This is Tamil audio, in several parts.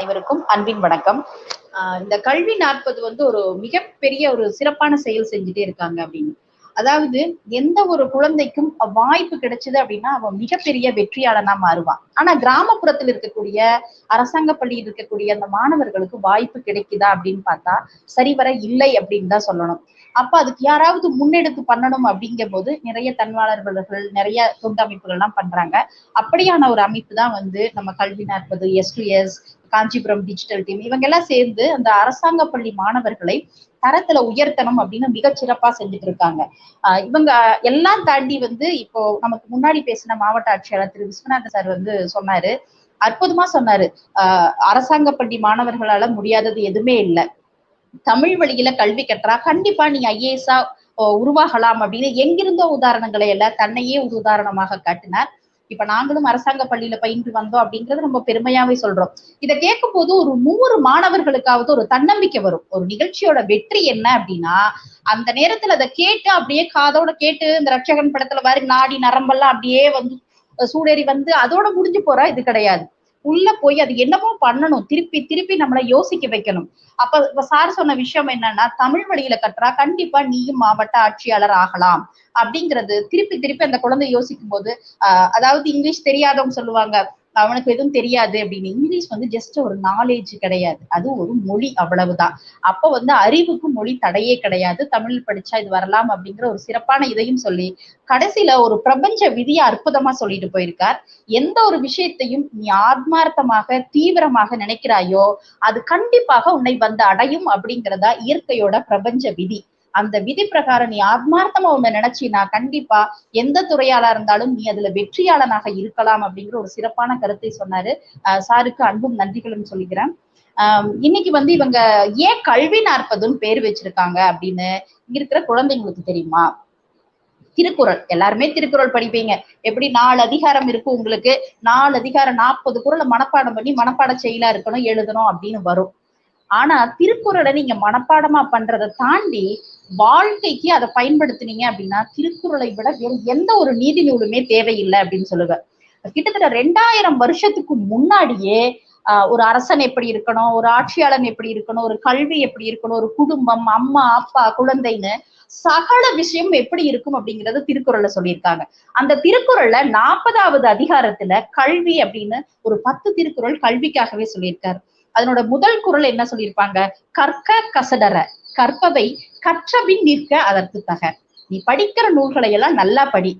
அனைவருக்கும் அன்பின் வணக்கம். ஆஹ் இந்த கல்வி நாற்பது வந்து ஒரு மிகப்பெரிய ஒரு சிறப்பான செயல் செஞ்சுட்டே இருக்காங்க அப்படின்னு. அதாவது எந்த ஒரு குழந்தைக்கும் வாய்ப்பு கிடைச்சது அப்படின்னா அவன் மிகப்பெரிய வெற்றியாளனா மாறுவான். ஆனா கிராமப்புறத்தில் இருக்கக்கூடிய அரசாங்க பள்ளியில் இருக்கக்கூடிய அந்த மாணவர்களுக்கு வாய்ப்பு கிடைக்குதா அப்படின்னு பார்த்தா சரிவர இல்லை அப்படின்னு தான் சொல்லணும். அப்ப அதுக்கு யாராவது முன்னெடுத்து பண்ணணும் அப்படிங்கும் போது நிறைய தன்வாளர்கள் நிறைய தொண்டு அமைப்புகள் எல்லாம் பண்றாங்க. அப்படியான ஒரு அமைப்பு தான் வந்து நம்ம கல்வி நாற்பது S to S Kanchipuram digital team இவங்க எல்லாம் சேர்ந்து அந்த அரசாங்க பள்ளி மாணவர்களை தரத்துல உயர்த்தணும் அப்படின்னு மிக சிறப்பா செஞ்சுட்டு இருக்காங்க. இவங்க எல்லாம் தாண்டி வந்து இப்போ நமக்கு முன்னாடி பேசின மாவட்ட ஆட்சியாளர் திரு விஸ்வநாத சார் வந்து சொன்னாரு அற்புதமா சொன்னாரு. அரசாங்க பள்ளி மாணவர்களால முடியாதது எதுவுமே இல்லை. தமிழ் வழியில கல்வி கற்றா கண்டிப்பா நீ ஐஏஎஸ்ஆ உருவாகலாம் அப்படின்னு எங்கிருந்தோ உதாரணங்களை எல்லாம் தன்னையே ஒரு உதாரணமாக காட்டினார். இப்ப நாங்களும் அரசாங்க பள்ளியில பயின்று வந்தோம் அப்படிங்கறது நம்ம பெருமையாவே சொல்றோம். இதை கேட்கும் போது ஒரு நூறு மாணவர்களுக்காவது ஒரு தன்னம்பிக்கை வரும். ஒரு நிகழ்ச்சியோட வெற்றி என்ன அப்படின்னா அந்த நேரத்துல அதை கேட்டு அப்படியே காதோட கேட்டு இந்த ரட்சகன் படத்துல வாரி நாடி நரம்பெல்லாம் அப்படியே வந்து சூடேறி வந்து அதோட முடிஞ்சு போறா இது கிடையாது. உள்ள போய் அது என்னமோ பண்ணணும். திருப்பி திருப்பி நம்மளை யோசிக்க வைக்கணும். அப்ப இப்ப சார் சொன்ன விஷயம் என்னன்னா தமிழ் வழியில கற்றா கண்டிப்பா நீயும் மாவட்ட ஆட்சியாளர் ஆகலாம். அப்படிங்கிறது திருப்பி திருப்பி அந்த குழந்தை யோசிக்கும் போது ஆஹ் அதாவது இங்கிலீஷ் தெரியாதவங்க சொல்லுவாங்க அவனுக்கு எதுவும் தெரியாது அப்படின்னு இங்கிலீஷ் வந்து ஜஸ்ட் ஒரு நாலேஜ் கிடையாது. அது ஒரு மொழி அவ்வளவுதான். அப்ப வந்து அறிவுக்கு மொழி தடையே கிடையாது. தமிழ் படிச்சா இது வரலாம் அப்படிங்கிற ஒரு சிறப்பான இதையும் சொல்லி கடைசியில ஒரு பிரபஞ்ச விதியை அற்புதமா சொல்லிட்டு போயிருக்கார். எந்த ஒரு விஷயத்தையும் நீ ஆத்மார்த்தமாக தீவிரமாக நினைக்கிறாயோ அது கண்டிப்பாக உன்னை வந்து அடையும் அப்படிங்கிறதா இயற்கையோட பிரபஞ்ச விதி. அந்த விதி பிரகாரம் நீ ஆத்மார்த்தமா உன்னை நினைச்சினா கண்டிப்பா எந்த துறையாளா இருந்தாலும் நீ அதுல வெற்றியாளனாக இருக்கலாம் அப்படிங்கிற ஒரு சிறப்பான கருத்தை சொன்னாரு. சாருக்கு அன்பும் நன்றிகளும் சொல்லிக்கிறேன். ஆஹ் இன்னைக்கு வந்து இவங்க ஏன் கல்வி நாற்பதுன்னு பேர் வச்சிருக்காங்க அப்படின்னு இங்க இருக்கிற குழந்தைங்களுக்கு தெரியுமா? திருக்குறள். எல்லாருமே திருக்குறள் படிப்பீங்க. எப்படி நாலு அதிகாரம் இருக்கு உங்களுக்கு? நாலு அதிகாரம் நாற்பது குரலை மனப்பாடம் பண்ணி மனப்பாட செயலா இருக்கணும் எழுதணும் அப்படின்னு வரும். ஆனா திருக்குறளை நீங்க மனப்பாடமா பண்றதை தாண்டி வாழ்க்கைக்கு அதை பயன்படுத்தினீங்க அப்படின்னா திருக்குறளை விட வேற எந்த ஒரு நீதி நூலுமே தேவையில்லை அப்படின்னு சொல்லுவேன் கிட்டத்தட்ட ரெண்டாயிரம் வருஷத்துக்கு முன்னாடியே ஒரு அரசன் எப்படி இருக்கணும் ஒரு ஆட்சியாளன் எப்படி இருக்கணும் ஒரு கல்வி எப்படி இருக்கணும் ஒரு குடும்பம் அம்மா அப்பா குழந்தைன்னு சகல விஷயம் எப்படி இருக்கும் அப்படிங்கறத திருக்குறள்ல சொல்லியிருக்காங்க. அந்த திருக்குறள்ல நாற்பதாவது அதிகாரத்துல கல்வி அப்படின்னு ஒரு பத்து திருக்குறள் கல்விக்காகவே சொல்லியிருக்காரு. அதனோட முதல் குரல் என்ன சொல்லியிருப்பாங்க? கற்க கசடற. கற்பவை கற்றபின் நிற்க அதற்கு தக நீ படிக்கிற நூல்களை எல்லாம் நல்லா படி.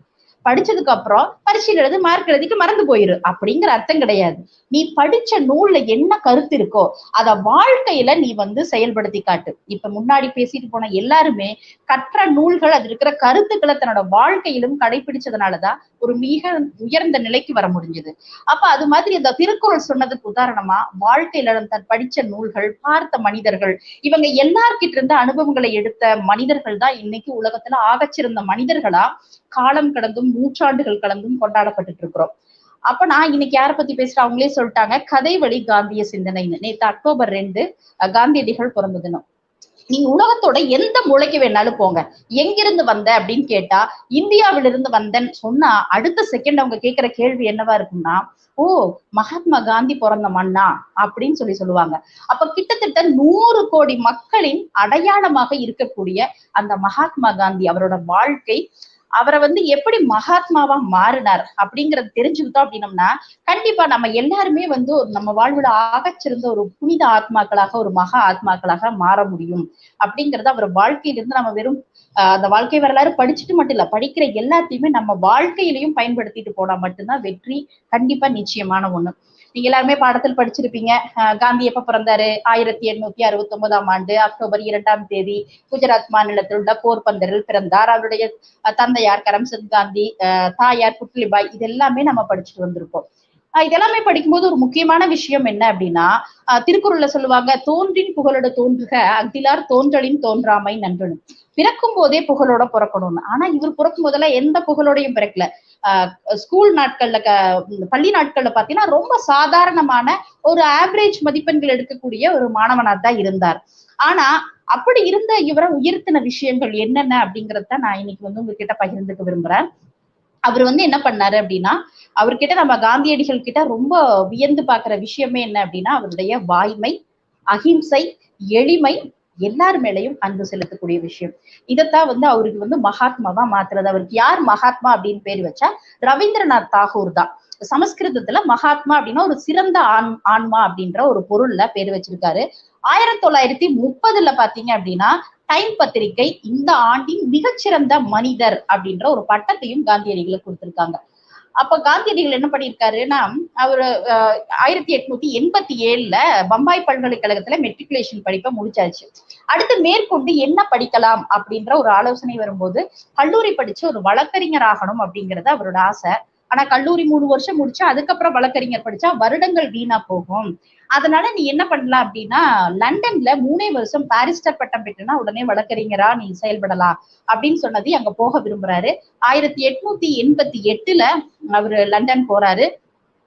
படிச்சதுக்கு அப்புறம் பரீட்சையில் எழுது மார்க் எழுதிக்கு மறந்து போயிரு. அப்படிங்கிற அர்த்தம் கிடையாது. நீ படிச்ச நூல்ல என்ன கருத்து இருக்கோ அத வாழ்க்கையில நீ வந்து செயல்படுத்தி காட்டு. இப்ப முன்னாடி பேசிட்டு போன எல்லாருமே கற்ற நூல்கள் அது இருக்கிற கருத்துக்களை தன்னோட வாழ்க்கையிலும் கடைபிடிச்சதுனாலதான் ஒரு மிக உயர்ந்த நிலைக்கு வர முடிஞ்சது. அப்ப அது மாதிரி இந்த திருக்குறள் சொன்னதுக்கு உதாரணமா வாழ்க்கையில தன் படிச்ச நூல்கள் பார்த்த மனிதர்கள் இவங்க எல்லார்கிட்ட இருந்த அனுபவங்களை எடுத்த மனிதர்கள் தான் இன்னைக்கு உலகத்துல ஆகச்சிருந்த மனிதர்களா காலம் கடந்தும் நூற்றாண்டுகள் கடந்தும் கொண்டாடப்பட்டு இருக்கிறோம் அப்ப நான் இன்னைக்கு யாரை பத்தி பேசுறேன்? அவங்களே சொல்லிட்டாங்க கதை வழி காந்திய சிந்தனைன்னு. நேத்து அக்டோபர் ரெண்டு காந்தியடிகள் பிறந்த தினம். நீங்க உலகத்தோட எந்த மூளைக்கு வேணாலும் போங்க. எங்கிருந்து வந்த அப்படின்னு கேட்டா இந்தியாவிலிருந்து வந்தேன்னு சொன்னா அடுத்த செகண்ட் அவங்க கேட்கிற கேள்வி என்னவா இருக்கும்னா ஓ மகாத்மா காந்தி பிறந்த மண்ணா அப்படின்னு சொல்லி சொல்லுவாங்க. அப்ப கிட்டத்தட்ட நூறு கோடி மக்களின் அடையாளமாக இருக்கக்கூடிய அந்த மகாத்மா காந்தி அவரோட வாழ்க்கை அவரை வந்து எப்படி மகாத்மாவா மாறினார் அப்படிங்கறது தெரிஞ்சுக்கிட்டோம் அப்படின்னம்னா கண்டிப்பா நம்ம எல்லாருமே வந்து நம்ம வாழ்வுல ஆகச்சிருந்த ஒரு புனித ஆத்மாக்களாக ஒரு மகா ஆத்மாக்களாக மாற முடியும் அப்படிங்கறத அவர் வாழ்க்கையிலிருந்து நம்ம வெறும் அந்த வாழ்க்கை வரலாறு படிச்சுட்டு மட்டும் இல்ல படிக்கிற எல்லாத்தையுமே நம்ம வாழ்க்கையிலையும் பயன்படுத்திட்டு போனா மட்டும்தான் வெற்றி கண்டிப்பா நிச்சயமான ஒண்ணு. நீங்க எல்லாருமே பாடத்தில் படிச்சிருப்பீங்க. காந்தி எப்ப பிறந்தாரு? ஆயிரத்தி எண்ணூத்தி அறுபத்தி ஒன்பதாம் ஆண்டு அக்டோபர் இரண்டாம் தேதி குஜராத் மாநிலத்தில் உள்ள போர்பந்தரில் பிறந்தார். அவருடைய தந்தையார் கரம்சந்த் காந்தி தாயார் புட்லிபாய் இது எல்லாமே நம்ம படிச்சுட்டு வந்திருக்கோம் இதெல்லாமே படிக்கும்போது ஒரு முக்கியமான விஷயம் என்ன அப்படின்னா திருக்குறள்ல சொல்லுவாங்க தோன்றின் புகழோட தோன்றுக அக்திலார் தோன்றலின் தோன்றாமை நன்றனும். பிறக்கும் போதே புகழோட பிறக்கணும்னு. ஆனா இவர் பிறக்கும் போதெல்லாம் எந்த புகழோடையும் பிறக்கல. ஸ்கூல் நாட்கள்ல பள்ளி நாட்கள்ல பாத்தீங்கன்னா ரொம்ப சாதாரணமான ஒரு ஆவரேஜ் மதிப்பெண்கள் எடுக்கக்கூடிய ஒரு மாணவனாக தான் இருந்தார். ஆனா அப்படி இருந்த இவரை உயர்த்தின விஷயங்கள் என்னென்ன அப்படிங்கறத நான் இன்னைக்கு வந்து உங்ககிட்ட பகிர்ந்துக்க விரும்புறேன். அவர் வந்து என்ன பண்ணாரு அப்படின்னா அவர்கிட்ட நம்ம காந்தியடிகள் கிட்ட ரொம்ப வியந்து பாக்குற விஷயமே என்ன அப்படின்னா அவருடைய வாய்மை அகிம்சை எளிமை எல்லார் மேலையும் அன்பு செலுத்தக்கூடிய விஷயம். இதைத்தான் வந்து அவருக்கு வந்து மகாத்மாவா மாத்துறது. அவருக்கு யார் மகாத்மா அப்படின்னு பேர் வச்சா ரவீந்திரநாத் தாகூர் தான். சமஸ்கிருதத்துல மகாத்மா அப்படின்னா ஒரு சிறந்த ஆண் ஆன்மா அப்படின்ற ஒரு பொருள்ல பேர் வச்சிருக்காரு. ஆயிரத்தி தொள்ளாயிரத்தி முப்பதுல பாத்தீங்க அப்படின்னா டைம் பத்திரிகை இந்த ஆண்டின் மிகச்சிறந்த மனிதர் அப்படின்ற ஒரு பட்டத்தையும் காந்தியடிகளுக்கு கொடுத்திருக்காங்க. அப்ப காந்தியடிகள் என்ன பண்ணியிருக்காருன்னா அவரு அஹ், ஆயிரத்தி எட்நூத்தி எண்பத்தி ஏழுல பம்பாய் பல்கலைக்கழகத்துல மெட்ரிகுலேஷன் படிப்பை முடிச்சாச்சு. அடுத்து மேற்கொண்டு என்ன படிக்கலாம் அப்படின்ற ஒரு ஆலோசனை வரும்போது கல்லூரி படிச்சு ஒரு வழக்கறிஞர் ஆகணும் அப்படிங்கறது அவரோட ஆசை. ஆனா கல்லூரி மூணு வருஷம் முடிச்சா அதுக்கப்புறம் வழக்கறிஞர் படிச்சா வருடங்கள் வீணா போகும். அதனால நீ என்ன பண்ணலாம் அப்படின்னா லண்டன்ல மூணே வருஷம் பாரிஸ்டர் பட்டம் பெற்றுனா உடனே வழக்கறிஞரா நீ செயல்படலாம் அப்படின்னு சொன்னது அங்க போக விரும்புறாரு. ஆயிரத்தி எட்நூத்தி எண்பத்தி எட்டுல அவரு லண்டன் போறாரு.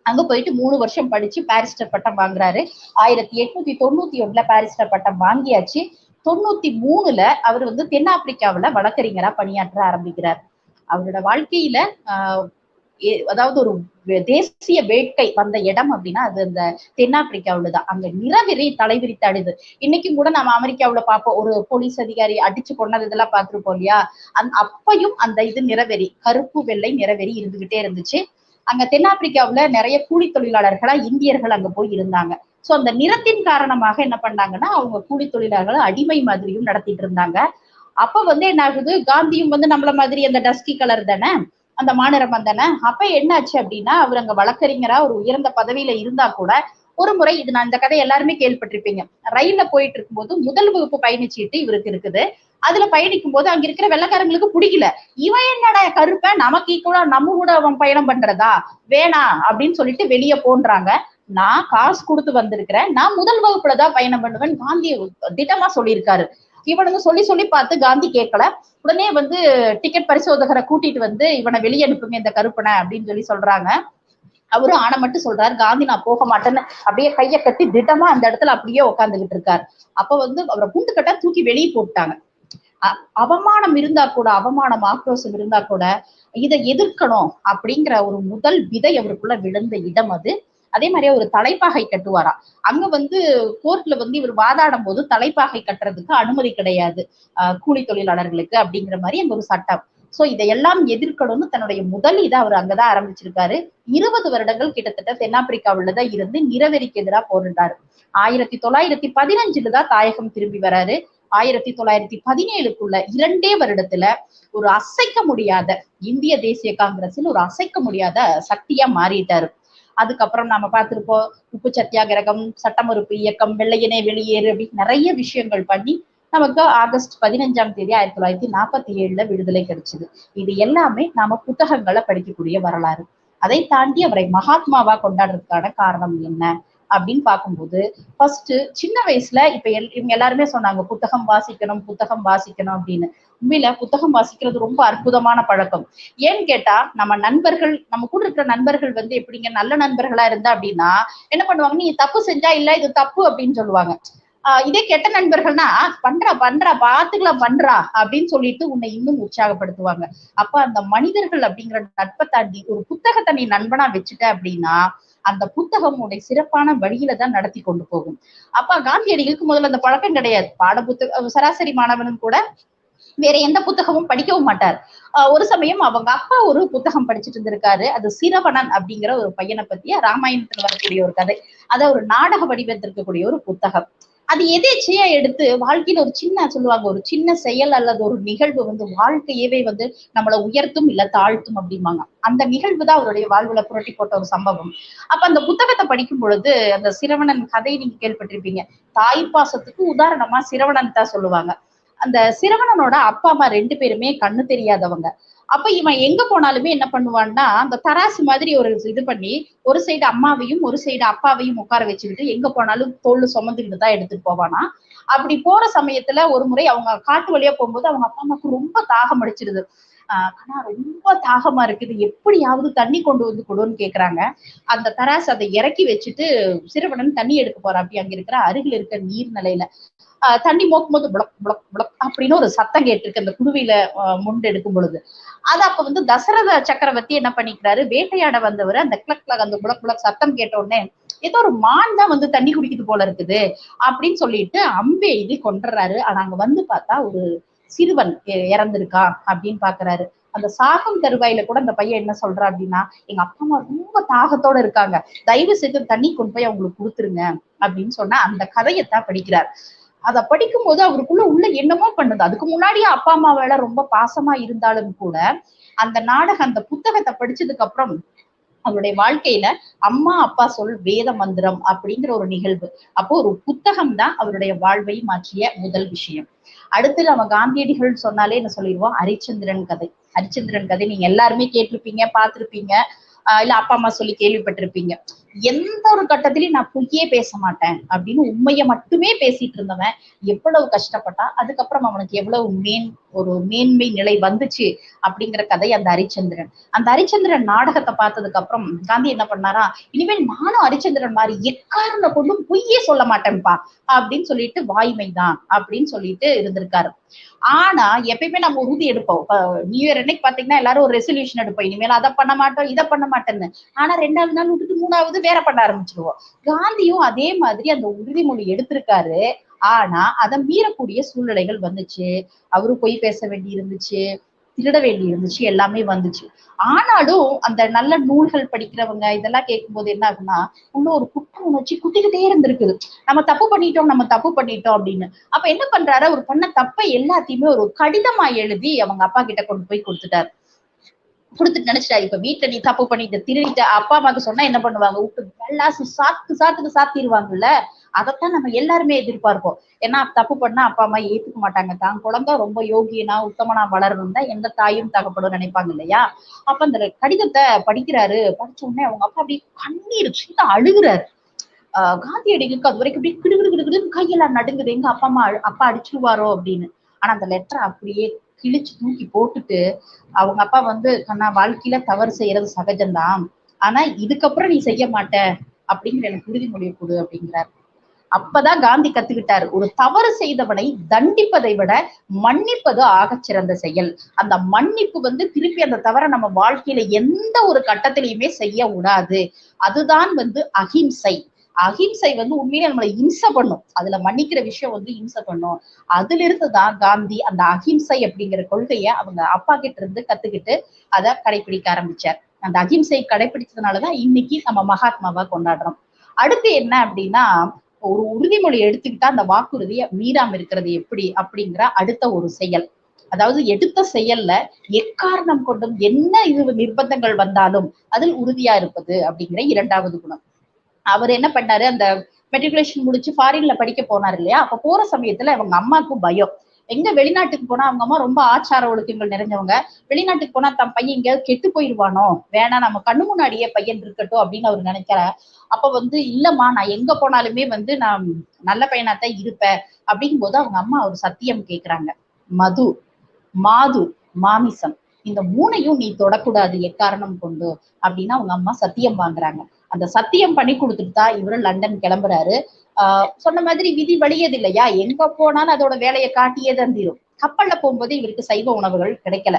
அங்க போயிட்டு மூணு வருஷம் படிச்சு பாரிஸ்டர் பட்டம் வாங்குறாரு. ஆயிரத்தி எட்நூத்தி தொண்ணூத்தி ஒண்ணுல பாரிஸ்டர் பட்டம் வாங்கியாச்சு. தொண்ணூத்தி மூணுல அவர் வந்து தென்னாப்பிரிக்காவில வழக்கறிஞரா பணியாற்ற ஆரம்பிக்கிறார். அவரோட வாழ்க்கையில ஆஹ் அதாவது ஒரு தேசிய வேட்கை வந்த இடம் அப்படின்னா அது அந்த தென்னாப்பிரிக்காவுல தான் அங்க நிறவெறி தலைவிரித்தாடுது இன்னைக்கும் கூட நம்ம அமெரிக்காவுல பார்ப்போம். ஒரு போலீஸ் அதிகாரி அடிச்சு கொண்டது இதெல்லாம் பார்த்திருப்போம் இல்லையா? அந் அப்பையும் அந்த இது நிறவெறி கருப்பு வெள்ளை நிறவெறி இருந்துகிட்டே இருந்துச்சு. அங்க தென்னாப்பிரிக்காவுல நிறைய கூலி தொழிலாளர்களா இந்தியர்கள் அங்க போய் இருந்தாங்க. சோ அந்த நிறத்தின் காரணமாக என்ன பண்ணாங்கன்னா அவங்க கூலி தொழிலாளர்களை அடிமை மாதிரியும் நடத்திட்டு இருந்தாங்க. அப்ப வந்து என்ன ஆகுது? காந்தியும் வந்து நம்மள மாதிரி அந்த டஸ்கி கலர் தானே? அந்த மாநிறம் தானே அப்ப என்னாச்சு அப்படின்னா அவர் அங்க வழக்கறிஞரா ஒரு உயர்ந்த பதவியில இருந்தா கூட ஒரு முறை இது நான் இந்த கதை எல்லாருமே கேள்விப்பட்டிருப்பீங்க. ரயில்ல போயிட்டு இருக்கும்போது முதல் வகுப்பு பயணிச்சீட்டு இவருக்கு இருக்குது. அதுல பயணிக்கும் போது அங்க இருக்கிற வெள்ளக்காரங்களுக்கு பிடிக்கல. இவன் என்னடா கருப்ப? நமக்கு ஈக்குவலா நம்ம கூட அவன் பயணம் பண்றதா? வேணாம் அப்படின்னு சொல்லிட்டு வெளியே போன்றாங்க. நான் காசு கொடுத்து வந்திருக்கிறேன். நான் முதல் வகுப்புல தான் பயணம் பண்ணுவேன். காந்தி திட்டமா சொல்லியிருக்காரு. இவனுங்க சொல்லி சொல்லி பார்த்து காந்தி கேட்கல. உடனே வந்து டிக்கெட் பரிசோதகரை கூட்டிட்டு வந்து இவனை வெளியே அனுப்புங்க இந்த கருப்பனை அப்படின்னு சொல்லி சொல்றாங்க. அவரும் ஆன மட்டும் சொல்றாரு காந்தி நான் போக மாட்டேன்னு. அப்படியே கைய கட்டி திட்டமா அந்த இடத்துல அப்படியே உட்காந்துக்கிட்டு இருக்காரு. அப்ப வந்து அவரை குண்டு கட்டா தூக்கி வெளியே போட்டாங்க. அ- அவமானம் இருந்தா கூட அவமானம் ஆக்ரோஷம் இருந்தா கூட இதை எதிர்க்கணும் அப்படிங்கிற ஒரு முதல் விதை அவருக்குள்ள விழுந்த இடம் அது. அதே மாதிரியே ஒரு தலைப்பாகை கட்டுவாராம் அங்க வந்து கோர்ட்ல வந்து இவர் வாதாடும் போது தலைப்பாகை கட்டுறதுக்கு அனுமதி கிடையாது ஆஹ் கூலி தொழிலாளர்களுக்கு அப்படிங்கிற மாதிரி அங்க ஒரு சட்டம். சோ இதையெல்லாம் எதிர்க்கணும்னு தன்னுடைய முதல் இதை அவர் அங்கதான் ஆரம்பிச்சிருக்காரு. இருபது வருடங்கள் கிட்டத்தட்ட தென்னாப்பிரிக்காவுல தான் இருந்து நிறவெறிக்கு எதிராக போரிட்டாரு ஆயிரத்தி தொள்ளாயிரத்தி பதினஞ்சுல தான் தாயகம் திரும்பி வராரு. ஆயிரத்தி தொள்ளாயிரத்தி பதினேழுக்குள்ள இரண்டே வருடத்துல ஒரு அசைக்க முடியாத இந்திய தேசிய காங்கிரஸில் ஒரு அசைக்க முடியாத சக்தியா மாறிட்டாரு. அதுக்கப்புறம் நாம பார்த்திருப்போம் உப்பு சத்தியாகிரகம் சட்டமறுப்பு இயக்கம் வெள்ளையனே வெளியேறு அப்படின்னு நிறைய விஷயங்கள் பண்ணி நமக்கு ஆகஸ்ட் பதினஞ்சாம் தேதி ஆயிரத்தி தொள்ளாயிரத்தி நாற்பத்தி ஏழுல விடுதலை கிடைச்சது. இது எல்லாமே நாம புத்தகங்களை படிக்கக்கூடிய வரலாறு. அதை தாண்டி அவரை மகாத்மாவா கொண்டாடுறதுக்கான காரணம் என்ன? அப்படின்னு பார்க்கும்போது ஃபர்ஸ்ட் சின்ன வயசுல இப்ப எல்- இவங்க எல்லாருமே சொன்னாங்க புத்தகம் வாசிக்கணும் புத்தகம் வாசிக்கணும் அப்படின்னு. உண்மையில புத்தகம் வாசிக்கிறது ரொம்ப அற்புதமான பழக்கம். ஏன்னு கேட்டா நம்ம நண்பர்கள் நம்ம கூட இருக்கிற நண்பர்கள் வந்து எப்படிங்க நல்ல நண்பர்களா இருந்தா அப்படின்னா என்ன பண்ணுவாங்க நீ தப்பு செஞ்சா இல்ல இது தப்பு அப்படின்னு சொல்லுவாங்க. ஆஹ் இதே கெட்ட நண்பர்கள்னா பண்றா பண்றா பாத்துக்கலாம் பண்றா அப்படின்னு சொல்லிட்டு உன்னை இன்னும் உற்சாகப்படுத்துவாங்க. அப்ப அந்த மனிதர்கள் அப்படிங்கிற நட்பை தாண்டி ஒரு புத்தகத்தை நீ நண்பனா வச்சுட்ட அப்படின்னா அந்த புத்தகம் உடைய சிறப்பான வழியில தான் நடத்தி கொண்டு போகும். அப்ப காந்தியடிகளுக்கு முதல்ல அந்த பழக்கம் கிடையாது. பாட புத்தக சராசரி மாணவனும் கூட வேற எந்த புத்தகமும் படிக்கவும் மாட்டார். ஆஹ் ஒரு சமயம் அவங்க அப்பா ஒரு புத்தகம் படிச்சுட்டு இருந்திருக்காரு. அது சிரவணன் அப்படிங்கிற ஒரு பையனை பத்திய ராமாயணத்துல வரக்கூடிய ஒரு கதை. அதை ஒரு நாடக வடிவத்தில் இருக்கக்கூடிய ஒரு புத்தகம். அது எதேச்சையா எடுத்து வாழ்க்கையில ஒரு சின்ன சொல்லுவாங்க ஒரு சின்ன செயல் அல்லது ஒரு நிகழ்வு வந்து வாழ்க்கையவே வந்து நம்மளை உயர்த்தும் இல்ல தாழ்த்தும் அப்படிம்பாங்க. அந்த நிகழ்வு தான் அவருடைய வாழ்வுல புரட்டி போட்ட ஒரு சம்பவம். அப்ப அந்த புத்தகத்தை படிக்கும் பொழுது அந்த சிரவணன் கதை நீங்க கேள்விப்பட்டிருப்பீங்க. தாய் பாசத்துக்கு உதாரணமா சிரவணன் தான் சொல்லுவாங்க. அந்த சிரவணனோட அப்பா அம்மா ரெண்டு பேருமே கண்ணு தெரியாதவங்க. அப்ப இவன் எங்க போனாலுமே என்ன பண்ணுவான்னா அந்த தராசு மாதிரி ஒரு இது பண்ணி ஒரு சைடு அம்மாவையும் ஒரு சைடு அப்பாவையும் உட்கார வச்சுக்கிட்டு எங்க போனாலும் தோல் சுமந்துக்கிட்டு தான் எடுத்துட்டு போவானா. அப்படி போற சமயத்துல ஒரு முறை அவங்க காட்டு வழியா போகும்போது அவங்க அப்பா அம்மாவுக்கு ரொம்ப தாகம் அடிச்சிருது. ஆஹ் ரொம்ப தாகமா இருக்குது எப்படியாவது தண்ணி கொண்டு வந்து கொடுன்னு கேக்குறாங்க. அந்த தராசு அதை இறக்கி வச்சுட்டு சிறுவனன் தண்ணி எடுக்க போறா அப்படி அங்க இருக்கிற அருகில் இருக்க நீர்நிலையில தண்ணி மோக்கும் போது புளக் புளக் புளக் அப்படின்னு ஒரு சத்தம் கேட்டிருக்கு அந்த குடுவையில முண்டு எடுக்கும் பொழுது. அது அப்ப வந்து தசரத சக்கரவர்த்தி என்ன பண்ணிக்கிறாரு? வேட்டையாட வந்தவர் அந்த கிளக் கிளக் அந்த புளக் புளக் சத்தம் கேட்ட உடனே ஏதோ ஒரு மான் தான் வந்து தண்ணி குடிக்குது போல இருக்குது அப்படின்னு சொல்லிட்டு அம்பே இது கொண்டுறாரு ஆனா அங்க வந்து பார்த்தா ஒரு சிறுவன் இ- இறந்திருக்கான் அப்படின்னு பாக்குறாரு. அந்த சாகம் தருவாயில கூட அந்த பையன் என்ன சொல்றா அப்படின்னா எங்க அப்பா அம்மா ரொம்ப தாகத்தோட இருக்காங்க. தயவு செய்து தண்ணி கொண்டு போய் அவங்களுக்கு கொடுத்துருங்க. அப்படின்னு சொன்னா அந்த கதையத்தான் படிக்கிறார். அத படிக்கும் போது அவருக்குள்ள உள்ள என்னமோ பண்ணுது அதுக்கு முன்னாடியே அப்பா அம்மா வேலை ரொம்ப பாசமா இருந்தாலும் கூட அந்த நாடகம் அந்த புத்தகத்தை படிச்சதுக்கு அப்புறம் அவருடைய வாழ்க்கையில அம்மா அப்பா சொல் வேத மந்திரம் அப்படிங்கிற ஒரு நிகழ்வு. அப்போ ஒரு புத்தகம் தான் அவருடைய வாழ்வை மாற்றிய முதல் விஷயம். அடுத்து நம்ம காந்தியடிகள் சொன்னாலே என்ன சொல்லிடுவோம்? ஹரிச்சந்திரன் கதை. ஹரிச்சந்திரன் கதை நீங்க எல்லாருமே கேட்டிருப்பீங்க பார்த்திருப்பீங்க. ஆஹ் இல்ல அப்பா அம்மா சொல்லி கேள்விப்பட்டிருப்பீங்க. எந்த ஒரு கட்டத்திலயும் நான் பொய்யே பேச மாட்டேன் அப்படின்னு உண்மையை மட்டுமே பேசிட்டு இருந்தவன் எவ்வளவு கஷ்டப்பட்டா அதுக்கப்புறம் அவனுக்கு எவ்வளவு மேன் ஒரு மேன்மை நிலை வந்துச்சு அப்படிங்கிற கதை அந்த ஹரிச்சந்திரன். அந்த ஹரிச்சந்திரன் நாடகத்தை பார்த்ததுக்கு அப்புறம் காந்தி என்ன பண்ணாரா இனிமேல் நானும் ஹரிச்சந்திரன் மாதிரி எக்காரண கொண்டும் பொய்யே சொல்ல மாட்டேன்ப்பா அப்படின்னு சொல்லிட்டு வாய்மைதான் அப்படின்னு சொல்லிட்டு இருந்திருக்காரு. ஆனா எப்பயுமே நம்ம உறுதி எடுப்போம். இப்ப நியூ இயர் அன்னைக்கு பாத்தீங்கன்னா எல்லாரும் ஒரு ரெசல்யூஷன் எடுப்போம். இனிமேல் அதை பண்ண மாட்டோம் இதை பண்ண மாட்டேன்னு ஆனா ரெண்டாவது நாள் விட்டுட்டு மூணாவது வேற பண்ண ஆரம்பிச்சிருவோம். காந்தியும் அதே மாதிரி அந்த உறுதிமொழி எடுத்திருக்காரு. ஆனா அதை மீறக்கூடிய சூழ்நிலைகள் வந்துச்சு. அவரு பொய் பேச வேண்டி இருந்துச்சு திருட வேண்டி இருந்துச்சு எல்லாமே வந்துச்சு. ஆனாலும் அந்த நல்ல நூல்கள் படிக்கிறவங்க இதெல்லாம் கேட்கும்போது என்ன ஆகுன்னா இன்னும் ஒரு குற்ற உணர்ச்சி குட்டிக்கிட்டே இருந்திருக்குது. நம்ம தப்பு பண்ணிட்டோம் நம்ம தப்பு பண்ணிட்டோம் அப்படின்னு. அப்ப என்ன பண்றாரு? அவர் பண்ண தப்பை எல்லாத்தையுமே ஒரு கடிதமா எழுதி அவங்க அப்பா கிட்ட கொண்டு போய் கொடுத்துட்டாரு. கொடுத்துட்டு நினைச்சிட்டாரு இப்ப வீட்டுல நீ தப்பு பண்ணிட்டு திருடிட்ட அப்பா அம்மாக்கு சொன்னா என்ன பண்ணுவாங்க? விட்டு நல்லா சாத்து சாத்துக்கு சாத்திடுவாங்கல்ல அதைத்தான் நம்ம எல்லாருமே எதிர்பார்ப்போம். ஏன்னா தப்பு பண்ணா அப்பா அம்மா ஏத்துக்க மாட்டாங்க. தான் குழந்தை ரொம்ப யோகியனா உத்தமனா வளரணும் தான் எந்த தாயும் தகப்படும் நினைப்பாங்க இல்லையா? அப்ப அந்த கடிதத்தை படிக்கிறாரு. படிச்ச உடனே அவங்க அப்பா அப்படியே கண்ணீர் சின்ன அழுகுறாரு. ஆஹ் காந்தியடிகளுக்கு அது வரைக்கும் அப்படியே கிடுகிடு கிடுகிடுன்னு கையெல்லாம் நடுங்குது. எங்க அப்பா அம்மா அப்பா அடிச்சிருவாரோ அப்படின்னு. ஆனா அந்த லெட்டரை அப்படியே கிழிச்சு தூக்கி போட்டுட்டு அவங்க அப்பா வந்து கண்ணா வாழ்க்கையில தவறு செய்யறது சகஜம்தான். ஆனா இதுக்கப்புறம் நீ செய்ய மாட்ட. அப்படிங்கிற எனக்கு உறுதிமொழியை கொடு அப்படிங்கிறாரு. அப்பதான் காந்தி கத்துக்கிட்டாரு. ஒரு தவறு செய்தவனை தண்டிப்பதை விட மன்னிப்பது ஆகச் சிறந்த செயல். அந்த மன்னிப்பு வந்து திருப்பி அந்த தவறை நம்ம வாழ்க்கையில எந்த ஒரு கட்டத்திலையுமே செய்ய கூடாது அதுதான் வந்து அகிம்சை அகிம்சை வந்து உண்மையிலே நம்மளை இம்சை பண்ணும். அதுல மன்னிக்கிற விஷயம் வந்து இம்சை பண்ணும். அதுல இருந்து தான் காந்தி அந்த அஹிம்சை அப்படிங்கிற கொள்கைய அவங்க அப்பா கிட்ட இருந்து கத்துக்கிட்டு அதை கடைபிடிக்க ஆரம்பிச்சார். அந்த அஹிம்சை கடைபிடிச்சதுனாலதான் இன்னைக்கு நம்ம மகாத்மாவா கொண்டாடுறோம். அடுத்து என்ன அப்படின்னா ஒரு உறுதிமொழி எடுத்துக்கிட்டா அந்த வாக்குறுதியை மீறாம இருக்கிறது எப்படி அப்படிங்கிற அடுத்த ஒரு செயல். அதாவது எடுத்த செயல்ல எக்காரணம் கொண்டும் என்ன இது நிர்பந்தங்கள் வந்தாலும் அதில் உறுதியா இருப்பது அப்படிங்கிற இரண்டாவது குணம். அவர் என்ன பண்ணாரு? அந்த மெட்ரிகுலேஷன் முடிச்சு ஃபாரின்ல படிக்க போனார் இல்லையா? அப்ப போற சமயத்துல அவங்க அம்மாவுக்கு பயம். எங்க வெளிநாட்டுக்கு போனா அவங்க அம்மா ரொம்ப ஆச்சார ஒழுக்கங்கள் நிறைஞ்சவங்க. வெளிநாட்டுக்கு போனா தன் பையன் எங்கேயாவது கெட்டு போயிடுவானோ வேணாம் நம்ம கண்ணு முன்னாடியே பையன் இருக்கட்டும் அப்படின்னு அவர் நினைக்கிற அப்ப வந்து இல்லம்மா நான் எங்க போனாலுமே வந்து நான் நல்ல பையனாத்தான் இருப்பேன். அப்படிங்கும் போது அவங்க அம்மா ஒரு சத்தியம் கேக்குறாங்க. மது மாது மாமிசம். இந்த மூணையும் நீ தொடக்கூடாது எக்காரணம் கொண்டு? அப்படின்னு அவங்க அம்மா சத்தியம் வாங்குறாங்க. அந்த சத்தியம் பண்ணி கொடுத்துட்டு தான் இவரு லண்டன் கிளம்புறாரு. ஆஹ் சொன்ன மாதிரி விதி வழியது இல்லையா எங்க போனாலும் அதோட வேலையை காட்டியே தான் கப்பல்ல போகும்போது இவருக்கு சைவ உணவுகள் கிடைக்கல.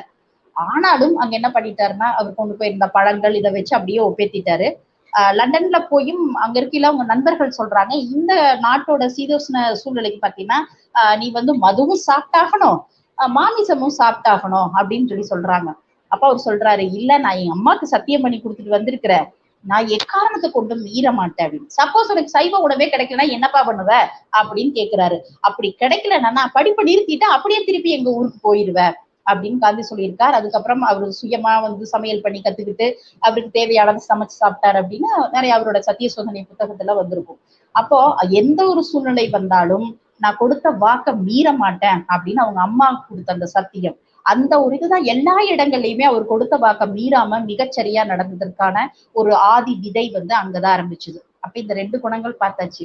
ஆனாலும் அங்க என்ன பண்ணிட்டாருன்னா அவர் கொண்டு போயிருந்த பழங்கள் இதை வச்சு அப்படியே ஒப்பேத்திட்டாரு. ஆஹ் லண்டன்ல போயும் அங்க இருக்கையில அவங்க நண்பர்கள் சொல்றாங்க இந்த நாட்டோட சீதோஷ்ண சூழ்நிலைக்கு பாத்தீங்கன்னா ஆஹ் நீ வந்து மதுவும் சாப்பிட்டாகணும் மாமிசமும் சாப்பிட்டாகணும் அப்படின்னு சொல்லி சொல்றாங்க. அப்ப அவர் சொல்றாரு இல்ல நான் என் அம்மாக்கு சத்தியம் பண்ணி கொடுத்துட்டு வந்திருக்கிறேன். நான் எக்காரணத்தை கொண்டும் மீற மாட்டேன் அப்படின்னு. சப்போஸ் உனக்கு சைவ உணவே கிடைக்கலன்னா என்னப்பா பண்ணுவ? அப்படின்னு கேக்குறாரு. அப்படி கிடைக்கலன்னா நான் படிப்பை நிறுத்திட்டு அப்படியே திருப்பி எங்க ஊருக்கு போயிருவேன் அப்படின்னு காந்தி சொல்லியிருக்கார். அதுக்கப்புறம் அவர் சுயமா வந்து சமையல் பண்ணி கத்துக்கிட்டு அவருக்கு தேவையானது சமைச்சு சாப்பிட்டாரு அப்படின்னு நிறைய அவரோட சத்திய சோதனை புத்தகத்துல வந்திருக்கும். அப்போ எந்த ஒரு சூழ்நிலை வந்தாலும் நான் கொடுத்த வாக்க மீற மாட்டேன் அப்படின்னு அவங்க அம்மா கொடுத்த அந்த சத்தியம். அந்த ஒரு இதுதான் எல்லா இடங்கள்லயுமே அவர் கொடுத்த வாக்க மீறாம மிகச்சரியா நடந்ததற்கான ஒரு ஆதி விதை வந்து அங்கதான் ஆரம்பிச்சுது. அப்ப இந்த ரெண்டு குணங்கள் பார்த்தாச்சு.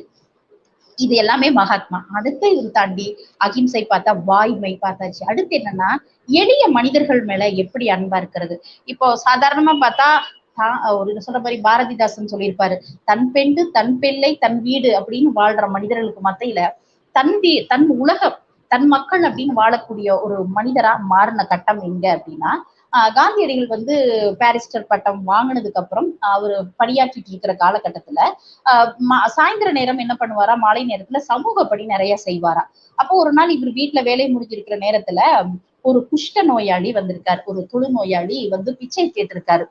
இது எல்லாமே மகாத்மா. அடுத்து இது தாண்டி அகிம்சை பார்த்தா வாய்மை பார்த்தாச்சு. அடுத்து என்னன்னா எளிய மனிதர்கள் மேல எப்படி அன்பா இருக்கிறது? இப்போ சாதாரணமா பார்த்தா ஒரு சொல்ற மாதிரி பாரதிதாசன் சொல்லியிருப்பாரு. தன் பெண்டு தன் பிள்ளை தன் வீடு அப்படின்னு வாழ்ற மனிதர்களுக்கு மத்தியில தன் வீ- தன் உலகம் தன் மக்கள் அப்படின்னு வாழக்கூடிய ஒரு மனிதரா மாறின கட்டம் எங்க அப்படின்னா ஆஹ் காந்தியடிகள் வந்து பாரிஸ்டர் பட்டம் வாங்கினதுக்கு அப்புறம் அவர் பணியாற்றிட்டு இருக்கிற காலகட்டத்துல ஆஹ் சாயந்தர நேரம் என்ன பண்ணுவாரா மாலை நேரத்துல சமூக பணி நிறைய செய்வாரா. அப்போ ஒரு நாள் இவர் வீட்டுல வேலை முடிஞ்சிருக்கிற நேரத்துல ஒரு குஷ்ட நோயாளி வந்திருக்காரு ஒரு தொழு நோயாளி வந்து பிச்சை கேட்டிருக்காரு.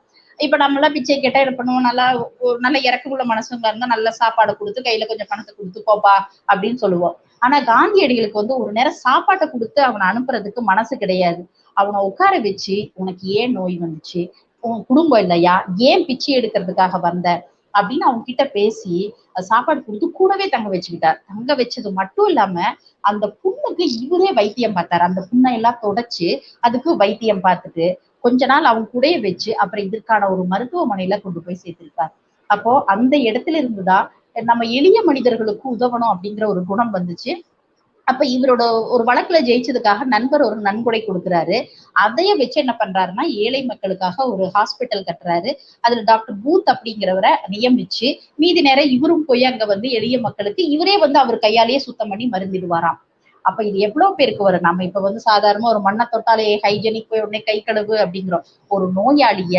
இப்ப நம்ம எல்லாம் பிச்சை கேட்டா என்ன பண்ணுவோம்? நல்லா ஒரு நல்ல இறக்கமுள்ள மனசுங்க இருந்தா நல்ல சாப்பாடு கொடுத்து கையில கொஞ்சம் பணத்தை கொடுத்து போப்பா அப்படின்னு சொல்லுவோம். ஆனா காந்தியடிகளுக்கு வந்து ஒரு நேரம் சாப்பாட்டை கொடுத்து அவனை அனுப்புறதுக்கு மனசு கிடையாது. அவனை உட்கார வச்சு உனக்கு ஏன் நோய் வந்துச்சு? உன் குடும்பம் இல்லையா? ஏன் பிச்சை எடுக்கிறதுக்காக வந்த? அப்படின்னு அவங்க கிட்ட பேசி சாப்பாடு கொடுத்து கூடவே தங்க வச்சுக்கிட்டார். தங்க வச்சது மட்டும் இல்லாம அந்த புண்ணுக்கு இவரே வைத்தியம் பார்த்தாரு. அந்த புண்ணை எல்லாம் தொடச்சு அதுக்கு வைத்தியம் பார்த்துட்டு கொஞ்ச நாள் அவங்க கூடயே வச்சு அப்புறம் இதற்கான ஒரு மருத்துவமனையில கொண்டு போய் சேர்த்திருக்காரு. அப்போ அந்த இடத்துல இருந்துதான் நம்ம எளிய மனிதர்களுக்கு உதவணும் அப்படிங்கிற ஒரு குணம் வந்துச்சு. அப்ப இவரோட ஒரு வழக்குல ஜெயிச்சதுக்காக நண்பர் ஒரு நன்கொடை கொடுக்குறாரு. அதைய வச்சு என்ன பண்றாருன்னா ஏழை மக்களுக்காக ஒரு ஹாஸ்பிட்டல் கட்டுறாரு. அதுல டாக்டர் பூத் அப்படிங்கிறவரை நியமிச்சு மீதி நேரம் இவரும் போய் அங்க வந்து எளிய மக்களுக்கு இவரே வந்து அவர் கையாலேயே சுத்தம் பண்ணி மருந்திடுவாராம். அப்ப இது எவ்வளவு பேருக்கு வரும்? நம்ம இப்ப வந்து சாதாரணமா ஒரு மண்ணை தொட்டாலே ஹைஜெனிக் போய் உடனே கை கழுவு அப்படிங்கிறோம். ஒரு நோயாளிய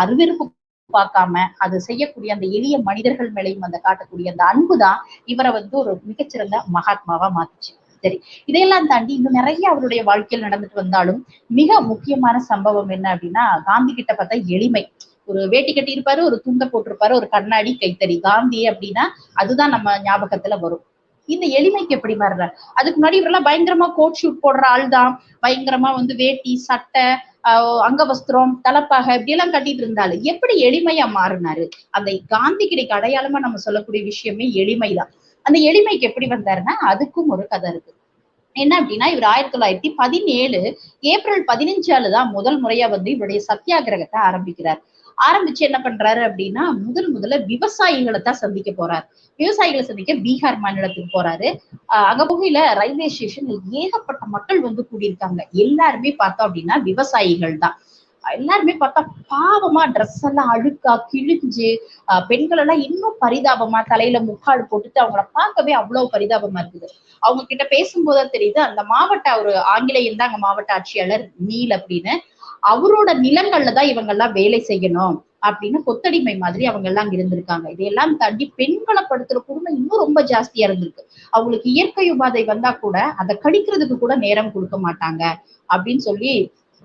அருவிருப்பு பார்க்காம அது செய்யக்கூடிய அந்த எளிய மனிதர்கள் மேலையும் அந்த காட்டக்கூடிய அந்த அன்பு தான் இவரை வந்து ஒரு மிகச்சிறந்த மகாத்மாவா மாத்துச்சு. சரி இதையெல்லாம் தாண்டி இன்னும் நிறைய அவருடைய வாழ்க்கையில் நடந்துட்டு வந்தாலும் மிக முக்கியமான சம்பவம் என்ன அப்படின்னா காந்தி கிட்ட பார்த்தா எளிமை. ஒரு வேட்டி கட்டியிருப்பாரு ஒரு துண்டை போட்டிருப்பாரு ஒரு கண்ணாடி கைத்தறி. காந்தி அப்படின்னா அதுதான் நம்ம ஞாபகத்துல வரும். இந்த எளிமைக்கு எப்படி மாறுறாரு? அதுக்கு முன்னாடி இவரெல்லாம் பயங்கரமா கோட் ஷூட் போடுற ஆள் தான் பயங்கரமா வந்து வேட்டி சட்டை ஆஹ் அங்கவஸ்திரம் தலப்பாக இப்படி எல்லாம் கட்டிட்டு இருந்தாலும் எப்படி எளிமையா மாறினாரு? அந்த காந்தி கிடைக்க அடையாளமா நம்ம சொல்லக்கூடிய விஷயமே எளிமைதான். அந்த எளிமைக்கு எப்படி வந்தாருன்னா அதுக்கும் ஒரு கதை இருக்கு. என்ன அப்படின்னா இவர் ஆயிரத்தி தொள்ளாயிரத்தி பதினேழு ஏப்ரல் பதினஞ்சாலு தான் முதல் முறையா வந்து இவருடைய சத்தியாகிரகத்தை ஆரம்பிக்கிறார். ஆரம்பிச்சு என்ன பண்றாரு அப்படின்னா முதல் முதல்ல விவசாயிகளை தான் சந்திக்க போறாரு. விவசாயிகளை சந்திக்க பீகார் மாநிலத்துக்கு போறாரு. ஆஹ் அங்க போகையில ரயில்வே ஸ்டேஷன்ல ஏகப்பட்ட மக்கள் வந்து கூடியிருக்காங்க. எல்லாருமே பார்த்தோம் அப்படின்னா விவசாயிகள் தான். எல்லாருமே பார்த்தா பாவமா ட்ரெஸ் எல்லாம் அழுக்கா கிழிஞ்சு ஆஹ் பெண்கள் எல்லாம் இன்னும் பரிதாபமா தலையில முக்காடு போட்டுட்டு அவங்கள பார்க்கவே அவ்வளவு பரிதாபமா இருக்குது. அவங்க கிட்ட பேசும்போதே தெரியுது அந்த மாவட்ட ஒரு ஆங்கிலேயன் தான் அங்க மாவட்ட ஆட்சியாளர் நீல் அப்படின்னு. அவரோட நிலங்கள்ல தான் இவங்க எல்லாம் வேலை செய்யணும் அப்படின்னு கொத்தடிமை மாதிரி அவங்க எல்லாம் அங்க இருந்திருக்காங்க. இதையெல்லாம் தாண்டி பெண்களை படுத்துற குடும்பம் இன்னும் ரொம்ப ஜாஸ்தியா இருந்திருக்கு. அவங்களுக்கு இயற்கை உபாதை வந்தா கூட அதை கடிக்கிறதுக்கு கூட நேரம் கொடுக்க மாட்டாங்க அப்படின்னு சொல்லி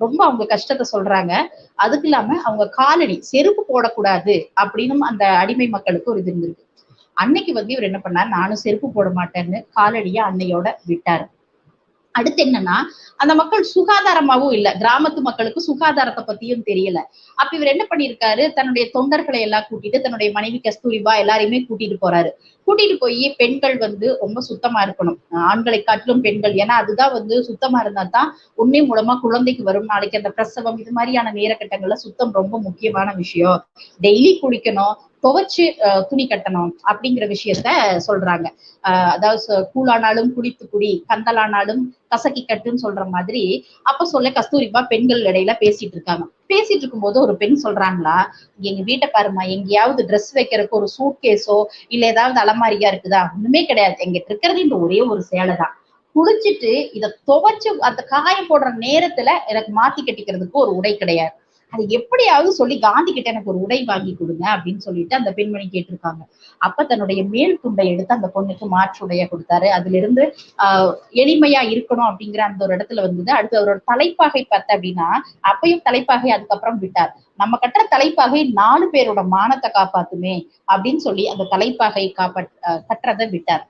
ரொம்ப அவங்க கஷ்டத்தை சொல்றாங்க. அதுக்கு இல்லாம அவங்க காலணி செருப்பு போடக்கூடாது அப்படின்னு அந்த அடிமை மக்களுக்கு ஒரு இது இருந்திருக்கு. அன்னைக்கு வந்து இவர் என்ன பண்ணார்? நானும் செருப்பு போட மாட்டேன்னு காலடியா அன்னையோட விட்டாரு. அடுத்து என்னன்னா அந்த மக்கள் சுகாதாரமாவும் இல்ல. கிராமத்து மக்களுக்கு சுகாதாரத்தை பத்தியும் தெரியல. அப்ப இவர் என்ன பண்ணிருக்காரு தன்னுடைய தொண்டர்களை எல்லாம் கூட்டிட்டு தன்னுடைய மனைவி கஸ்தூரிபா எல்லாரையுமே கூட்டிட்டு போறாரு. கூட்டிட்டு போய் பெண்கள் வந்து ரொம்ப சுத்தமா இருக்கணும். ஆண்களை காட்டிலும் பெண்கள். ஏன்னா அதுதான் வந்து சுத்தமா இருந்தா தான் உண்மை மூலமா குழந்தைக்கு வரும். நாளைக்கு அந்த பிரசவம் இது மாதிரியான நேரக்கட்டங்கள்ல சுத்தம் ரொம்ப முக்கியமான விஷயம். டெய்லி குளிக்கணும் துவைச்சு அஹ், துணி கட்டணும் அப்படிங்கிற விஷயத்த சொல்றாங்க. அதாவது கூழானாலும் குடித்து குடி கந்தலானாலும் கசக்கி கட்டுன்னு சொல்ற மாதிரி அப்ப சொல்ல கஸ்தூரிபா பெண்கள் இடையில பேசிட்டு இருக்காங்க. பேசிட்டு இருக்கும்போது ஒரு பெண் சொல்றாங்களா எங்க வீட்டை பாருமா எங்கேயாவது ட்ரெஸ் வைக்கிறதுக்கு ஒரு சூட் கேஸோ இல்ல ஏதாவது அலமாரியா இருக்குதா? ஒண்ணுமே கிடையாது. எங்கிட்ட இருக்கிறது இந்த ஒரே ஒரு சேலை தான் குளிச்சுட்டு இத துவைச்சு அந்த காயம் போடுற நேரத்துல எனக்கு மாத்தி கட்டிக்கிறதுக்கு ஒரு உடை கிடையாது. அது எப்படியாவது சொல்லி காந்தி கிட்ட எனக்கு ஒரு உடை வாங்கி கொடுங்க அப்படின்னு சொல்லிட்டு அந்த பெண்மணி கேட்டிருக்காங்க. அப்ப தன்னுடைய மேல் துண்டை எடுத்து அந்த பொண்ணுக்கு மாற்று உடைய கொடுத்தாரு. அதுல இருந்து ஆஹ் எளிமையா இருக்கணும் அப்படிங்கிற அந்த ஒரு இடத்துல வந்தது. அடுத்து அவரோட தலைப்பாகை பார்த்த அப்படின்னா அப்பயும் தலைப்பாகை அதுக்கப்புறம் விட்டார். நம்ம கட்டுற தலைப்பாகை நாலு பேரோட மானத்தை காப்பாத்துமே அப்படின்னு சொல்லி அந்த தலைப்பாகை காப்பாற் ஆஹ் கட்டுறதை விட்டார்.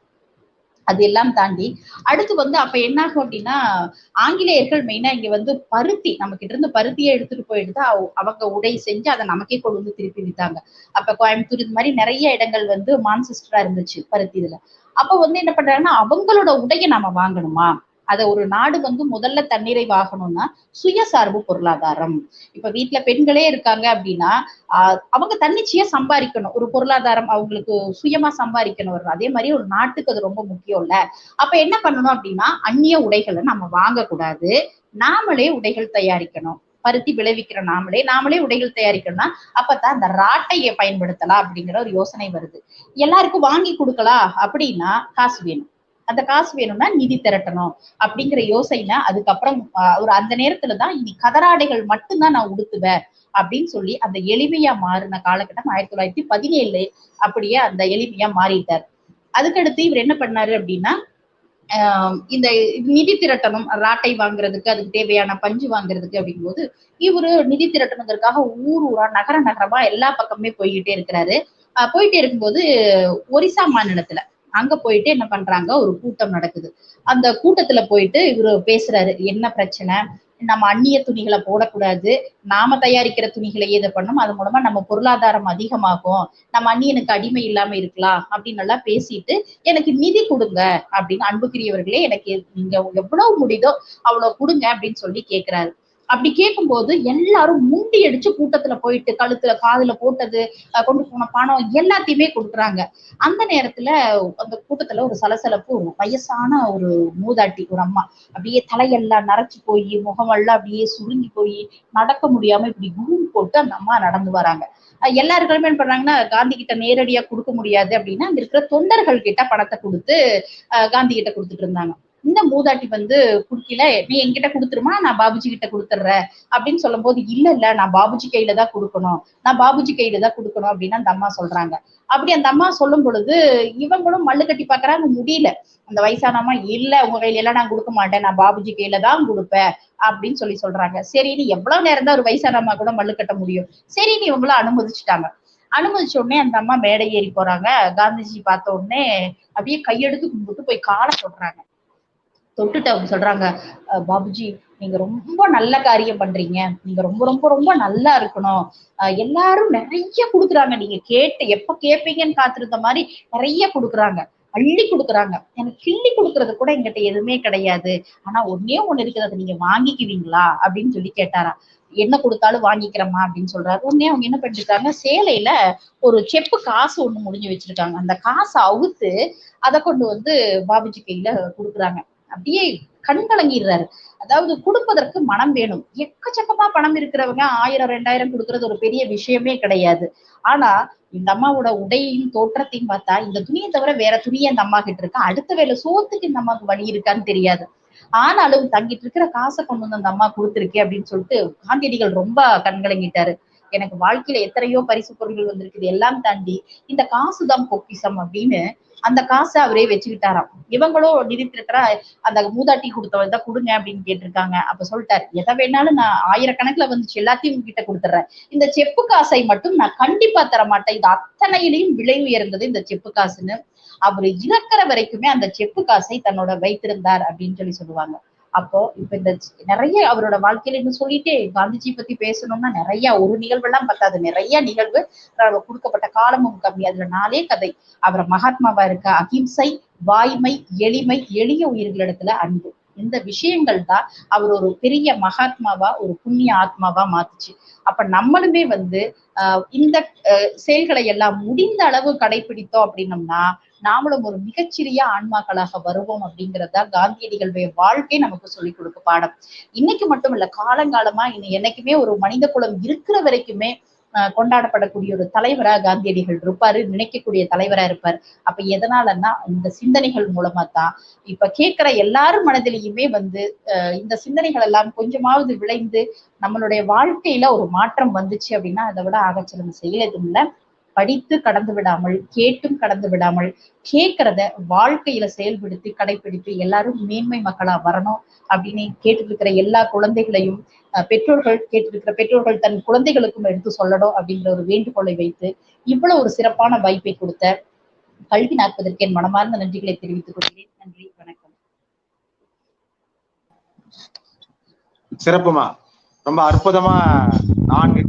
அது எல்லாம் தாண்டி அடுத்து வந்து அப்ப என்ன ஆகும் அப்படின்னா ஆங்கிலேயர்கள் மெயினா இங்க வந்து பருத்தி நம்ம கிட்ட இருந்து பருத்தியை எடுத்துட்டு போயிட்டு அவங்க உடை செஞ்சு அதை நமக்கே கொண்டு வந்து திருப்பி வித்தாங்க. அப்ப கோயம்புத்தூர் இது மாதிரி நிறைய இடங்கள் வந்து மான்செஸ்டரா இருந்துச்சு பருத்தி இதுல. அப்ப வந்து என்ன பண்றாங்கன்னா அவங்களோட உடையை நாம வாங்கணுமா? அதை ஒரு நாடு வந்து முதல்ல தன்னிறைவாகணும்னா சுயசார்பு பொருளாதாரம். இப்ப வீட்டுல பெண்களே இருக்காங்க அப்படின்னா ஆஹ் அவங்க தன்னிச்சையா சம்பாதிக்கணும். ஒரு பொருளாதாரம் அவங்களுக்கு சுயமா சம்பாதிக்கணும் வரும் அதே மாதிரி ஒரு நாட்டுக்கு அது ரொம்ப முக்கியம் இல்ல அப்ப என்ன பண்ணணும் அப்படின்னா அந்நிய உடைகளை நம்ம வாங்கக்கூடாது. நாமளே உடைகள் தயாரிக்கணும். பருத்தி விளைவிக்கிற நாமளே நாமளே உடைகள் தயாரிக்கணும்னா அப்பதான் அந்த ராட்டையை பயன்படுத்தலாம் அப்படிங்கிற ஒரு யோசனை வருது. எல்லாருக்கும் வாங்கி கொடுக்கலாம் அப்படின்னா காசு வேணும். அந்த காசு வேணும்னா நிதி திரட்டணும் அப்படிங்கிற யோசனை அதுக்கப்புறம் ஒரு அந்த நேரத்துல தான் இனி கதராடைகள் மட்டும்தான் நான் உடுத்துவேன் அப்படின்னு சொல்லி அந்த எளிமையா மாறின காலகட்டம் ஆயிரத்தி தொள்ளாயிரத்தி பதினேழு அப்படியே அந்த எளிமையா மாறிட்டார். அதுக்கடுத்து இவர் என்ன பண்ணாரு அப்படின்னா ஆஹ் இந்த நிதி திரட்டணும் ராட்டை வாங்குறதுக்கு அதுக்கு தேவையான பஞ்சு வாங்குறதுக்கு அப்படிங்கும்போது இவரு நிதி திரட்டணுங்கிறதுக்காக ஊர் ஊரா நகர நகரமா எல்லா பக்கமே போய்கிட்டே இருக்கிறாரு. போயிட்டே இருக்கும்போது ஒரிசா மாநிலத்துல அங்க போயிட்டு என்ன பண்றாங்க? ஒரு கூட்டம் நடக்குது. அந்த கூட்டத்துல போயிட்டு இவரு பேசுறாரு என்ன பிரச்சனை? நம்ம அந்நிய துணிகளை போடக்கூடாது. நாம தயாரிக்கிற துணிகளையே இதை பண்ணணும் அது மூலமா நம்ம பொருளாதாரம் அதிகமாகும். நம்ம அந்நியனுக்கு அடிமை இல்லாம இருக்கலாம். அப்படின்னு நல்லா பேசிட்டு எனக்கு நிதி கொடுங்க. அப்படின்னு அன்புக்குரியவர்களே எனக்கு நீங்க எவ்வளவு முடியுதோ அவ்வளவு கொடுங்க. அப்படின்னு சொல்லி கேட்கிறாரு அப்படி கேட்கும்போது எல்லாரும் முண்டி அடிச்சு கூட்டத்துல போயிட்டு கழுத்துல காதுல போட்டது கொண்டு போன பணம் எல்லாத்தையுமே கொடுக்குறாங்க. அந்த நேரத்துல அந்த கூட்டத்துல ஒரு சலசலப்பு ஒரு வயசான ஒரு மூதாட்டி ஒரு அம்மா அப்படியே தலையெல்லாம் நரைச்சு போய் முகமெல்லாம் அப்படியே சுருங்கி போய் நடக்க முடியாம இப்படி குரூம் போட்டு அந்த அம்மா நடந்து வராங்க. எல்லாருக்குமே என்ன பண்றாங்கன்னா காந்தி கிட்ட நேரடியா கொடுக்க முடியாது அப்படின்னா அங்க இருக்கிற தொண்டர்கள் கிட்ட பணத்தை கொடுத்து காந்தி கிட்ட கொடுத்துட்டு இருந்தாங்க. இந்த மூதாட்டி வந்து குடுக்கல நீ என்கிட்ட கொடுத்துருமா? நான் பாபுஜி கிட்ட கொடுத்துட்றேன் அப்படின்னு சொல்லும் போது இல்ல இல்ல நான் பாபுஜி கையில தான் கொடுக்கணும். நான் பாபுஜி கையில தான் கொடுக்கணும். அப்படின்னு அந்த அம்மா சொல்றாங்க. அப்படி அந்த அம்மா சொல்லும் பொழுது இவங்களும் மல்லு கட்டி பாக்குறாங்க முடியல. அந்த வயசானம்மா இல்ல உங்க கையில எல்லாம் நான் கொடுக்க மாட்டேன். நான் பாபுஜி கையில தான் கொடுப்பேன். அப்படின்னு சொல்லி சொல்றாங்க. சரின்னு எவ்வளவு நேரம் தான் ஒரு வயசானம்மா கூட மல்லு கட்ட முடியும்? சரின்னு இவங்களும் அனுமதிச்சுட்டாங்க. அனுமதிச்ச உடனே அந்த அம்மா மேடை ஏறி போறாங்க. காந்திஜி பார்த்த உடனே அப்படியே கையெடுத்து கும்பிட்டு போய் காலை சொல்றாங்க தொட்டுட்டு அவங்க சொல்றாங்க. "அஹ் பாபுஜி நீங்க ரொம்ப நல்ல காரியம் பண்றீங்க. நீங்க ரொம்ப ரொம்ப ரொம்ப நல்லா இருக்கணும். அஹ் எல்லாரும் நிறைய கொடுக்குறாங்க. நீங்க கேட்டு எப்ப கேட்பீங்கன்னு காத்திருந்த மாதிரி நிறைய கொடுக்குறாங்க. அள்ளி கொடுக்குறாங்க. எனக்கு கிள்ளி கொடுக்கறது கூட எங்கிட்ட எதுவுமே கிடையாது. ஆனா ஒன்னே ஒண்ணு இருக்குது. அதை நீங்க வாங்கிக்குவீங்களா? அப்படின்னு சொல்லி கேட்டாரா என்ன கொடுத்தாலும் வாங்கிக்கிறேம்மா அப்படின்னு சொல்றாரு. உடனே அவங்க என்ன பண்ணிருக்காங்க? சேலையில ஒரு செப்பு காசு ஒண்ணு முடிஞ்சு வச்சிருக்காங்க. அந்த காசை அவுத்து அதை கொண்டு வந்து பாபுஜி கையில கொடுக்குறாங்க. அப்படியே கண் கலங்கிடுறாரு. அதாவது கொடுப்பதற்கு மனம் வேணும். எக்கச்சக்கமா பணம் இருக்கிறவங்க ஆயிரம் ரெண்டாயிரம் கொடுக்கறது ஒரு பெரிய விஷயமே கிடையாது. ஆனா இந்த அம்மாவோட உடையையும் தோற்றத்தையும் பார்த்தா இந்த துணியை தவிர வேற துணியை அந்த அம்மா கிட்ட இருக்கா? அடுத்த வேலை சோத்துக்கு இந்த அம்மாவுக்கு வழி இருக்கான்னு தெரியாது. ஆனாலும் தங்கிட்டு இருக்கிற காசை கொண்டு வந்து அந்த அம்மா கொடுத்துருக்கே அப்படின்னு சொல்லிட்டு காந்தியடிகள் ரொம்ப கண்கலங்கிட்டாரு எனக்கு வாழ்க்கையில எத்தனையோ பரிசு பொருள்கள் வந்திருக்குது. எல்லாம் தாண்டி இந்த காசுதான் பொக்கிசம் அப்படின்னு அந்த காசை அவரே வச்சுக்கிட்டாராம். இவங்களும் நிதி திரட்டரா அந்த மூதாட்டி கொடுத்தவள் தான் கொடுங்க அப்படின்னு கேட்டிருக்காங்க. அப்ப சொல்லிட்டாரு எதை வேணாலும் நான் ஆயிரக்கணக்குல வந்துச்சு எல்லாத்தையும் உங்ககிட்ட கொடுத்துட்றேன். இந்த செப்பு காசை மட்டும் நான் கண்டிப்பா தர மாட்டேன் இது அத்தனையிலையும் விலை உயர்ந்தது இந்த செப்பு காசுன்னு. அவர் இறக்குற வரைக்குமே அந்த செப்பு காசை தன்னோட வைத்திருந்தார் அப்படின்னு சொல்லி சொல்லுவாங்க. அப்போ இப்ப இந்த நிறைய அவரோட வாழ்க்கையில இன்னும் சொல்லிட்டே காந்திஜி பத்தி பேசணும்னா நிறைய ஒரு நிகழ்வு எல்லாம் பத்தாது. நிறைய நிகழ்வு கொடுக்கப்பட்ட காலமும் கம்மி. அதுல நாளே கதை. அவர் மகாத்மாவா இருக்க அகிம்சை வாய்மை எளிமை எளிய உயிர்களிடத்துல அன்பு. இந்த விஷயங்கள் தான் அவர் ஒரு பெரிய மகாத்மாவா ஒரு புண்ணிய ஆத்மாவா மாத்துச்சு. அப்ப நம்மளுமே வந்து ஆஹ் இந்த செயல்களை எல்லாம் முடிந்த அளவு கடைபிடித்தோம் அப்படின்னம்னா நாமளும் ஒரு மிகச்சிறிய ஆன்மாக்களாக வருவோம் அப்படிங்கறதா காந்தியடிகளுடைய வாழ்க்கை நமக்கு சொல்லிக் கொடுக்க பாடம். இன்னைக்கு மட்டும் இல்ல காலங்காலமா இன்னும் என்னைக்குமே ஒரு மனித குலம் இருக்கிற வரைக்குமே கொண்டாடப்படக்கூடிய ஒரு தலைவரா காந்தியடிகள் இருப்பாரு நினைக்கக்கூடிய தலைவரா இருப்பார். அப்ப எதனாலன்னா இந்த சிந்தனைகள் மூலமா தான் இப்ப கேட்கிற எல்லாரும் மனதிலையுமே வந்து இந்த சிந்தனைகள் எல்லாம் கொஞ்சமாவது விளைந்து நம்மளுடைய வாழ்க்கையில ஒரு மாற்றம் வந்துச்சு அப்படின்னா அதை விட ஆகச்சிறந்த செயல் எதுவும் இல்லை. படித்து கடந்து விடாமல் கேட்டும் கடந்து விடாமல் கேட்கறத வாழ்க்கையில செயல்படுத்தி கடைபிடித்து எல்லாரும் மேன்மை மக்களா வரணும் அப்படின்னு கேட்டிருக்கிற எல்லா குழந்தைகளையும் பெற்றோர்கள் கேட்டிருக்கிற பெற்றோர்கள் தன் குழந்தைகளுக்கும் எடுத்து சொல்லணும் அப்படிங்கிற ஒரு வேண்டுகோளை வைத்து இவ்வளவு ஒரு சிறப்பான வாய்ப்பை கொடுத்த கல்வி நாற்பதற்கு என் மனமார்ந்த நன்றிகளை தெரிவித்துக் கொள்கிறேன். நன்றி வணக்கம். சிறப்புமா. ரொம்ப அற்புதமா நான்கு